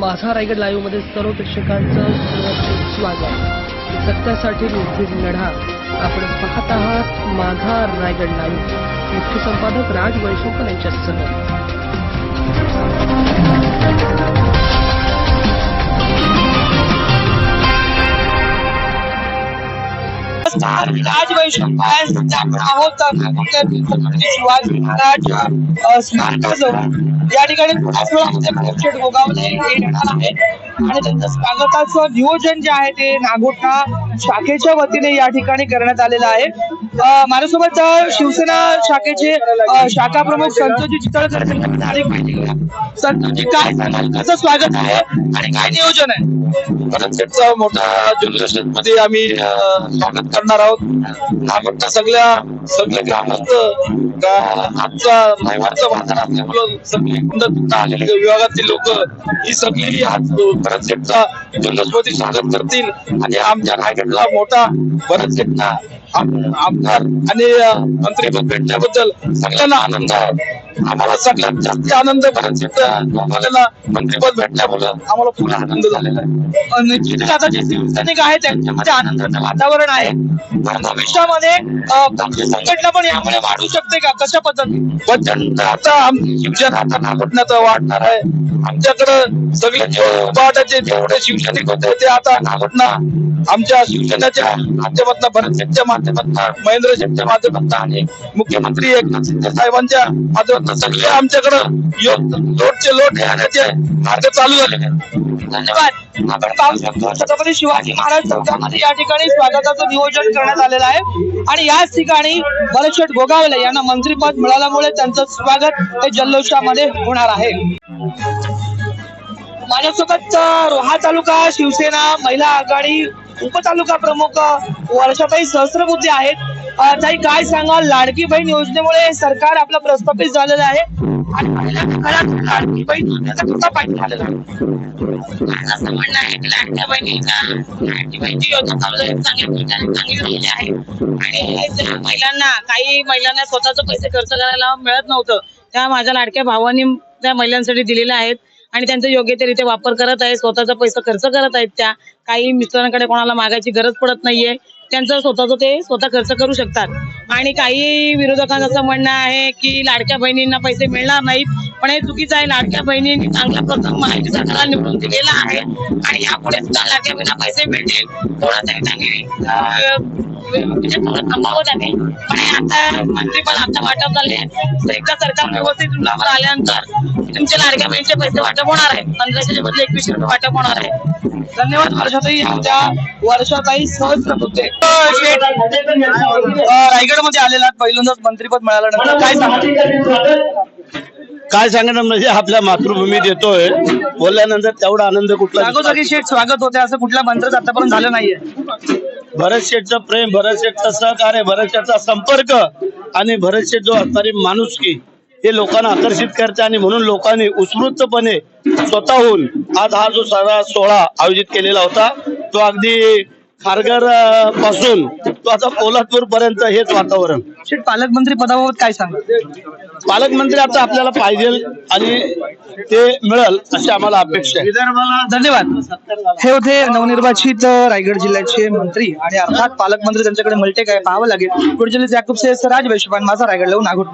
माझा रायगड लाईव्हमध्ये सर्व प्रेक्षकांचं स्वागत. सत्यासाठी निर्भीड लढा. आपण पाहत आहात माझा रायगड लाईव्ह मुख्य संपादक राज वैशंकर यांच्यासह. राज आहोत शिवाजी महाराज स्मारकाजवळ. या ठिकाणी गोगावले येणार आहे. आणि त्यांचं स्वागताचं नियोजन जे आहे ते नागोठा शाखेच्या वतीने या ठिकाणी करण्यात आलेलं आहे. माझ्यासोबत शिवसेना शाखेचे शाखा प्रमुख संतोजी चितळकर. संतोजी काय सांगाल? कसं स्वागत आहे? आणि काय नियोजन आहे? मोठा मध्ये आम्ही स्वागत करणार आहोत. आपण सगळ्या सगळे ग्रामस्थ आमचा सगळे विभागातील लोक ही सगळी आज जल्लोषमध्ये स्वागत करतील आणि आमच्या रायगडला मोठा आमदार आणि मंत्रीपद भेटल्याबद्दल सगळ्यांना आनंद आहे. आम्हाला सगळ्यात जास्त आनंद आपल्याला मंत्रीपद भेटल्यामुळं आम्हाला पूर्ण आनंद झालेला आहे. आहेत त्यांच्यामध्ये आनंदाचं वातावरण आहे भविष्यामध्ये संघटना पण यामुळे वाढू शकते. का? कशा पद्धतीने? आता आमची शिवसेना आता नागोठण्याचं वाढणार आहे. आमच्याकडं सगळे जे जेवढे शिवसैनिक होते ते आता नागोठणा आमच्या शिवसेनेच्या माध्यमातून भरतच्या माध्यमातून महेंद्र शेठच्या माध्यमातून आणि मुख्यमंत्री एकनाथ शिंदे साहेबांच्या माध्यमातून सगळे आमच्याकडं लोटचे लोट घेण्याचे मार्ग चालू झाले. आहेत. धन्यवाद छत्रपती शिवाजी महाराज चौकामध्ये या ठिकाणी स्वागताचं नियोजन करण्यात आलेलं आहे. आणि याच ठिकाणी भरतशेठ गोगावले यांना मंत्रीपद मिळाल्यामुळे त्यांचं स्वागत हे जल्लोषामध्ये होणार आहे. माझ्यासोबत रोहा तालुका शिवसेना महिला आघाडी उपतालुका प्रमुख वर्षाताई सहस्रबुद्धे आहेत. ताई काय सांगा? लाडकी बहीण योजनेमुळे सरकार आपलं प्रस्थापित झालेलं आहे. आणि लाडकी बहीण योजनेचा कसा झालेला असं म्हणणं आहे की लाडक्या बहिणीचा लाडकी बहिणीची योजना चालू आहे चांगली झालेली आहे. आणि महिलांना काही महिलांना स्वतःच पैसे खर्च करायला मिळत नव्हतं. त्या माझ्या लाडक्या भावानी त्या महिलांसाठी दिलेल्या आहेत. आणि त्यांचा योग्य ते वापर करत आहे स्वतःचा पैसा खर्च करत आहेत त्या. काही मित्रांकडे कोणाला मागायची गरज पडत नाहीये. त्यांचं स्वतःचं ते स्वतः खर्च करू शकतात. आणि काही विरोधकांचं असं म्हणणं आहे की लाडक्या बहिणींना पैसे मिळणार नाहीत. पण हे चुकीचं आहे लाडक्या बहिणींनी चांगला प्रथम माहिती सरकारला निवडून दिलेला आहे. आणि यापुढे सुद्धा लाडक्या बहिणींना पैसे मिळतील थोडंसं त्यांनी म्हणजे थोडं थांबावं लागेल. पण आता आता मंत्रीपद आता वाटप झाले तर एकदा सरकार व्यवस्थित रुलावर आल्यानंतर तुमच्या लाडक्या बहिणीचे पैसे वाटप होणार आहे पंधराशे बदले एकवीसशे रुपये वाटप होणार आहे. धन्यवाद वर्षाताई आमच्या वर्षाताई सहस्रबुद्धे रायगडमध्ये आलेला पहिल्यांदाच मंत्रीपद मिळाल्यानंतर काय सांगा काय सांगणार म्हणजे आपल्या मातृभूमीत येतोय. बोलल्यानंतर तेवढा आनंद कुठला जागोजागी शेठ स्वागत होते. असं कुठल्या मंत्र्याचं आतापर्यंत झालं नाहीये. भरत शेठचं प्रेम भरत शेठचं सहकार्य भरत शेठचा संपर्क आणि भरत शेठ जो असणारी माणुसकी हे लोकांना आकर्षित करते आणि म्हणून लोकांनी उत्स्फूर्तपणे स्वतःहून आज हा जो सारा सोहळा आयोजित केलेला होता तो अगदी खारघर अं, पासून तो आता पोलादपूर पर्यंत हेच वातावरण. शेठ पालकमंत्री पदाबाबत काय सांगा? पालकमंत्री आता आपल्याला पाहिजे आणि ते मिळेल अशी आम्हाला अपेक्षा आहे. धन्यवाद. हे होते नवनिर्वाचित रायगड जिल्ह्याचे मंत्री आणि अर्थात पालकमंत्री त्यांच्याकडे मल्टे काय पाहावं लागेल. पुढच्या याकूब से राज वैशवान माझा रायगड लावून नागोट